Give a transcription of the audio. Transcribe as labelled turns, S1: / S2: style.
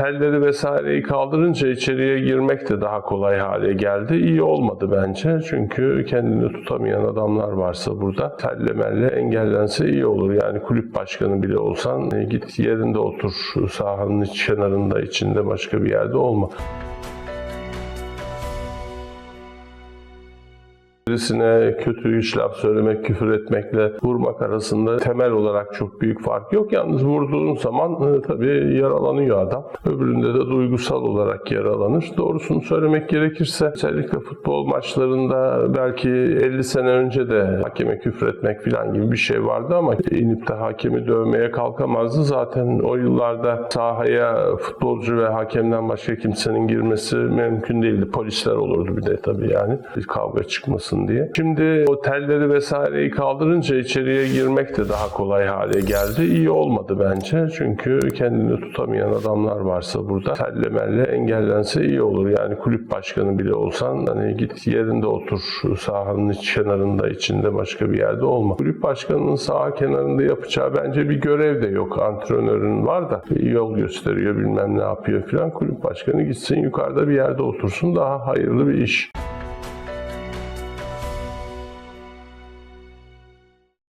S1: telleri vesaireyi kaldırınca içeriye girmek de daha kolay hale geldi. İyi olmadı bence. Çünkü kendini tutamayan adamlar varsa burada telle melle engellense iyi olur. Yani kulüp başkanı bile olsan e, git yerinde otur. Sahanın kenarında içinde başka bir yerde olma. Birisine kötü üç laf söylemek, küfür etmekle vurmak arasında temel olarak çok büyük fark yok. Yalnız vurduğun zaman e, tabii yaralanıyor adam. Öbüründe de duygusal olarak yaralanır. Doğrusunu söylemek gerekirse özellikle futbol maçlarında belki 50 sene önce de hakeme küfür etmek falan gibi bir şey vardı ama inip de hakemi dövmeye kalkamazdı. Zaten o yıllarda sahaya futbolcu ve hakemden başka kimsenin girmesi mümkün değildi. Polisler olurdu bir de tabii yani. Bir kavga çıkmasın diye. Şimdi o telleri vesaireyi kaldırınca içeriye girmek de daha kolay hale geldi. İyi olmadı bence. Çünkü kendini tutamayan adamlar varsa burada telle melle engellense iyi olur. Yani kulüp başkanı bile olsan hani git yerinde otur. Sahanın kenarında içinde başka bir yerde olma. Kulüp başkanının saha kenarında yapacağı bence bir görev de yok. Antrenörün var da yol gösteriyor bilmem ne yapıyor filan. Kulüp başkanı gitsin yukarıda bir yerde otursun daha hayırlı bir iş.